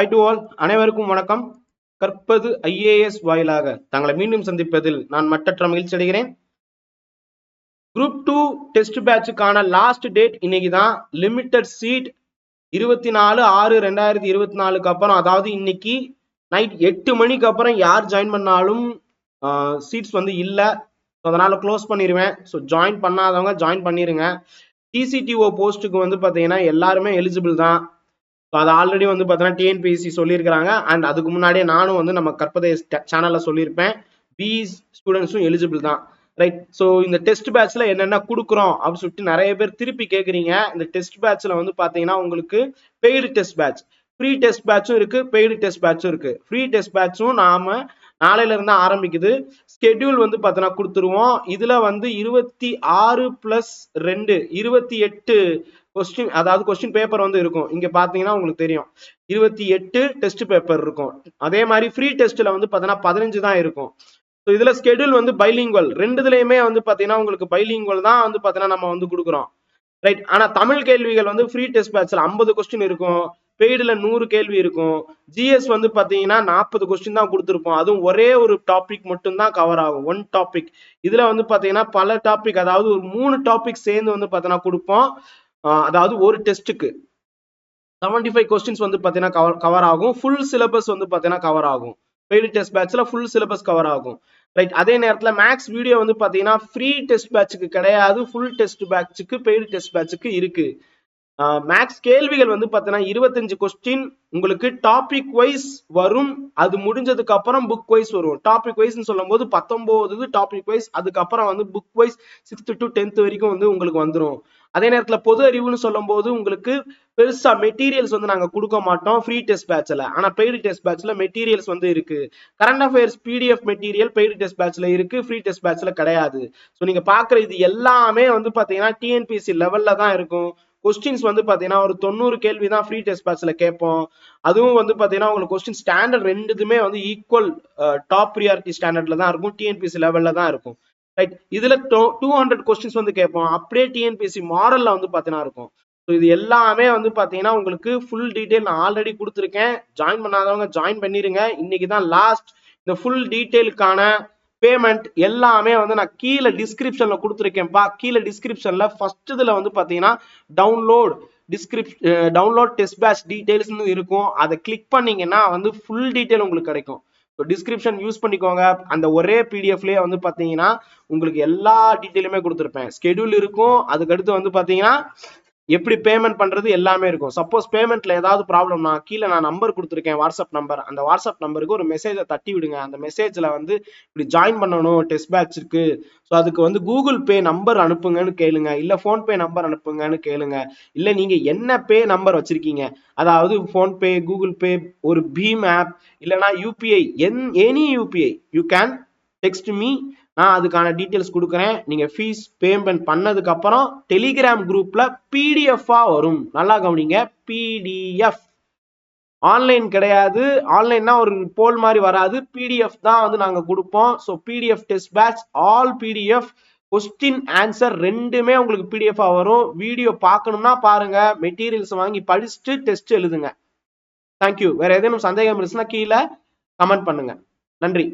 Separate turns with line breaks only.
High to all அனைவருக்கும் வணக்கம். கற்பது ஐஏஎஸ் வாயிலாக தங்களை மீண்டும் சந்திப்பதில் நான் மட்டற்ற மகிழ்ச்சி அடைகிறேன். குரூப் டூ டெஸ்ட் பேட்சுக்கான லாஸ்ட் டேட் இன்னைக்கு தான் லிமிட்டட் சீட் இருபத்தி நாலு ஆறு ரெண்டாயிரத்தி இருபத்தி நாலுக்கு அப்புறம் அதாவது இன்னைக்கு நைட் எட்டு மணிக்கு அப்புறம் யார் ஜாயின் பண்ணாலும் சீட்ஸ் வந்து இல்லை. ஸோ அதனால் க்ளோஸ் பண்ணிடுவேன் ஸோ ஜாயின் பண்ணாதவங்க ஜாயின் பண்ணிடுங்க டிசிடிஓ போஸ்ட்டுக்கு வந்து பார்த்தீங்கன்னா எல்லாருமே எலிஜிபிள் தான். அது ஆல்ரெடி வந்து பார்த்தீங்கன்னா டிஎன்பிஎஸ்சி சொல்லியிருக்கிறாங்க. அண்ட் அதுக்கு முன்னாடியே நானும் வந்து நம்ம கற்பதை சேனலில் சொல்லியிருப்பேன். பிஇ ஸ்டூடெண்ட்ஸும் எலிஜிபிள் தான். ரைட் ஸோ இந்த டெஸ்ட் பேட்ச்ல என்னென்ன கொடுக்குறோம் அப்படின்னு சொல்லிட்டு நிறைய பேர் திருப்பி கேட்குறீங்க இந்த டெஸ்ட் பேட்ச்ல வந்து பார்த்தீங்கன்னா உங்களுக்கு paid test batch free test பேட்சும் இருக்கு பெய்டு டெஸ்ட் பேட்சும் இருக்கு. ஃப்ரீ டெஸ்ட் பேட்சும் நாம நாளையில இருந்து ஆரம்பிக்குது. ஸ்கெட்யூல் வந்து பார்த்தோன்னா கொடுத்துருவோம். இதுல வந்து இருபத்தி ஆறு பிளஸ் ரெண்டு இருபத்தி எட்டு கொஸ்டின் அதாவது கொஸ்டின் பேப்பர் வந்து இருக்கும். இங்க பாத்தீங்கன்னா உங்களுக்கு தெரியும். இருபத்தி எட்டு டெஸ்ட் பேப்பர் இருக்கும். அதே மாதிரி ஃப்ரீ டெஸ்ட்ல வந்து பாத்தீங்கன்னா பதினஞ்சு தான் இருக்கும். ஸோ இதுல ஸ்கெடியூல் வந்து பைலிங்குவல் ரெண்டுதுலயுமே வந்து பாத்தீங்கன்னா உங்களுக்கு பைலிங்குவல் தான் வந்து பாத்தீங்கன்னா நம்ம வந்து கொடுக்குறோம். ரைட் ஆனா தமிழ் கேள்விகள் வந்து ஃப்ரீ டெஸ்ட் பேட்ச்ல ஐம்பது கொஸ்டின் இருக்கும். பெய்டுல நூறு கேள்வி இருக்கும். ஜிஎஸ் வந்து பாத்தீங்கன்னா நாற்பது கொஸ்டின் தான் கொடுத்துருப்போம். அதுவும் ஒரே ஒரு டாபிக் மட்டும் தான் கவர் ஆகும். ஒன் டாபிக் இதுல வந்து பாத்தீங்கன்னா பல டாபிக் அதாவது ஒரு மூணு டாபிக் சேர்ந்து வந்து பாத்தீங்கன்னா கொடுப்போம். அதாவது ஒரு டெஸ்ட்டுக்கு செவன்டி ஃபைவ் கொஸ்டின்ஸ் வந்து பார்த்தீங்கன்னா கவர் கவர் ஆகும். ஃபுல் சிலபஸ் வந்து பார்த்தீங்கன்னா கவர் ஆகும். பெய்டு டெஸ்ட் பேட்ச்ல ஃபுல் சிலபஸ் கவர் ஆகும். ரைட் அதே நேரத்தில் மேக்ஸ் வீடியோ வந்து பார்த்தீங்கன்னா ஃப்ரீ டெஸ்ட் பேட்சுக்கு கிடையாது. ஃபுல் டெஸ்ட் பேட்சுக்கு பெய்டு டெஸ்ட் பேட்சுக்கு இருக்கு. மேக்ஸ் கேள்விகள் வந்து பார்த்தீங்கன்னா இருபத்தஞ்சு கொஸ்டின் உங்களுக்கு டாபிக் வைஸ் வரும். அது முடிஞ்சதுக்கு அப்புறம் புக் வைஸ் வரும். டாபிக் வைஸ்னு சொல்லும் போது பத்தொன்பது டாபிக் வைஸ் அதுக்கப்புறம் வந்து book wise sixth to tenth வரைக்கும் வந்து உங்களுக்கு வந்துடும் அதே நேரத்தில் பொது அறிவுன்னு சொல்லும் போது உங்களுக்கு பெருசா மெட்டீரியல்ஸ் வந்து நாங்க கொடுக்க மாட்டோம். ஃப்ரீ டெஸ்ட் பேட்ச்ல ஆனா பெய்டு டெஸ்ட் பேட்ச்ல மெட்டீரியல்ஸ் வந்து இருக்கு. Current affairs PDF material paid test பேட்ச்ல இருக்கு. ஃப்ரீ டெஸ்ட் பேட்ச்ல கிடையாது. ஸோ நீங்க பாக்குற இது எல்லாமே வந்து பாத்தீங்கன்னா டிஎன்பிசி லெவல்ல தான் இருக்கும். கொஸ்டின்ஸ் வந்து பாத்தீங்கன்னா ஒரு தொண்ணூறு கேள்வி தான் ஃப்ரீ டெஸ்ட் பேட்ச்ல கேட்போம். அதுவும் வந்து பாத்தீங்கன்னா உங்களுக்கு கொஸ்டின் ஸ்டாண்டர்ட் ரெண்டுதுமே வந்து ஈக்குவல் டாப் ப்ரியாரிட்டி ஸ்டாண்டர்ட்ல தான் இருக்கும். டிஎன்பிசி லெவல்ல தான் இருக்கும். ரைட் இதுல டூ ஹண்ட்ரட் கொஸ்டின்ஸ் வந்து கேட்போம். அப்படியே டிஎன்பிஎஸ்சி மாடல்ல வந்து பாத்தீங்கன்னா இருக்கும். ஸோ இது எல்லாமே வந்து பாத்தீங்கன்னா உங்களுக்கு ஃபுல் டீட்டெயில் நான் ஆல்ரெடி கொடுத்துருக்கேன். ஜாயின் பண்ணாதவங்க ஜாயின் பண்ணிருங்க. இன்னைக்கு தான் லாஸ்ட் இந்த ஃபுல் டீட்டெயிலுக்கான பேமெண்ட் எல்லாமே வந்து நான் கீழே டிஸ்கிரிப்ஷன்ல கொடுத்துருக்கேன்ப்பா கீழே டிஸ்கிரிப்ஷன்ல ஃபர்ஸ்ட் இதுல வந்து பாத்தீங்கன்னா download description download test batch டீட்டெயில்ஸ்னு இருக்கும். அதை கிளிக் பண்ணீங்கன்னா வந்து ஃபுல் டீட்டெயில் உங்களுக்கு கிடைக்கும். ஸோ டிஸ்கிரிப்ஷன் யூஸ் பண்ணிக்கோங்க. அந்த ஒரே பிடிஎஃப்லேயே வந்து பார்த்தீங்கன்னா உங்களுக்கு எல்லா டீட்டெயிலுமே கொடுத்துருப்பேன். ஸ்கெடியூல் இருக்கும். அதுக்கடுத்து வந்து பார்த்தீங்கன்னா எப்படி பேமெண்ட் பண்ணுறது எல்லாமே இருக்கும். சப்போஸ் பேமெண்ட்டில் ஏதாவது ப்ராப்ளம்னா கீழே நான் நம்பர் கொடுத்துருக்கேன் வாட்ஸ்அப் நம்பர் அந்த வாட்ஸ்அப் நம்பருக்கு ஒரு மெசேஜை தட்டி விடுங்க. அந்த மெசேஜில் வந்து இப்படி ஜாயின் பண்ணணும் டெஸ்ட் பேட்ச் இருக்கு. ஸோ அதுக்கு வந்து கூகுள் பே நம்பர் அனுப்புங்கன்னு கேளுங்க. இல்லை ஃபோன்பே நம்பர் அனுப்புங்கன்னு கேளுங்க. இல்லை நீங்கள் என்ன பே நம்பர் வச்சுருக்கீங்க? அதாவது ஃபோன்பே கூகுள் பே ஒரு பீம் ஆப் இல்லைனா UPI N any UPI you can text me நான் அதுக்கான டீட்டெயில்ஸ் கொடுக்குறேன். நீங்கள் ஃபீஸ் பேமெண்ட் பண்ணதுக்கு அப்புறம் டெலிகிராம் குரூப்பில் பிடிஎஃபாக வரும். நல்லா கவனிங்க. பிடிஎஃப் ஆன்லைன் கிடையாது. ஆன்லைன்னா ஒரு போல் மாதிரி வராது. பிடிஎஃப் தான் வந்து நாங்கள் கொடுப்போம். So PDF test batch all PDF question answer ரெண்டுமே உங்களுக்கு பிடிஎஃபாக வரும். வீடியோ பார்க்கணும்னா பாருங்கள் மெட்டீரியல்ஸ் வாங்கி படிச்சுட்டு டெஸ்ட் எழுதுங்க. தேங்க்யூ வேறு ஏதேனும் சந்தேகம் இருந்துச்சுன்னா கீழே கமெண்ட் பண்ணுங்கள் நன்றி.